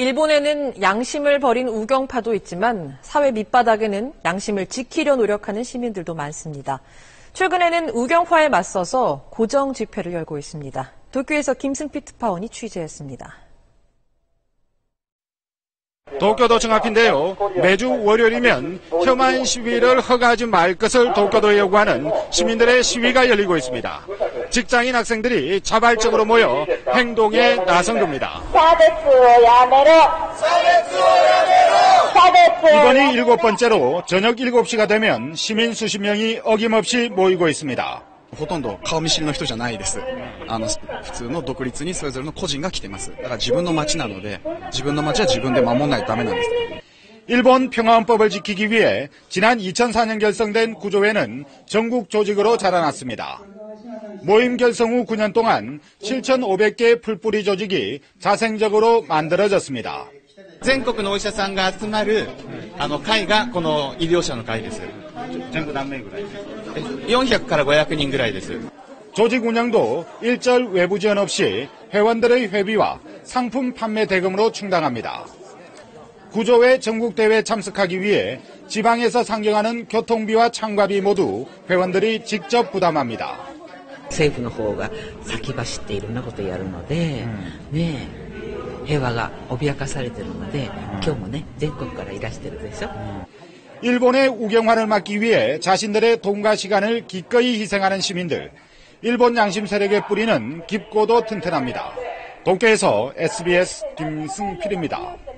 일본에는 양심을 버린 우경파도 있지만 사회 밑바닥에는 양심을 지키려 노력하는 시민들도 많습니다. 최근에는 우경파에 맞서서 고정 집회를 열고 있습니다. 도쿄에서 김승피 특파원이 취재했습니다. 도쿄도 정앞인데요. 매주 월요일이면 혐한 시위를 허가하지 말 것을 도쿄도에 요구하는 시민들의 시위가 열리고 있습니다. 직장인 학생들이 자발적으로 모여 행동에 나선 겁니다. 이번이 일곱 번째로 저녁 7시가 되면 시민 수십 명이 어김없이 모이고 있습니다. ほとんど顔見知りの人じゃないです。あの、普通の独立にそれぞれの個人が来てます。だから自分の街なので、自分の街は自分で守らないとダメなんです。 일본 평화헌법을 지키기 위해 지난 2004년 결성된 구조회는 전국 조직으로 자라났습니다. 모임 결성 후 9년 동안 7,500개의 풀뿌리 조직이 자생적으로 만들어졌습니다. 全国のお医者さんが集まるあの会がこの医療者の会です全部何名ぐらい 400から500人ぐらいです 조직 운영도 일절 외부 지원 없이 회원들의 회비와 상품 판매 대금으로 충당합니다. 구조회 전국대회에 참석하기 위해 지방에서 상경하는 교통비와 참가비 모두 회원들이 직접 부담합니다. 政府の方が先走っていろんなことをやるので、ねえ平和が脅かされてるので、今日もね全国からいらしてるでしょ、 일본의 우경화를 막기 위해 자신들의 돈과 시간을 기꺼이 희생하는 시민들. 일본 양심 세력의 뿌리는 깊고도 튼튼합니다. 도쿄에서 SBS 김승필입니다.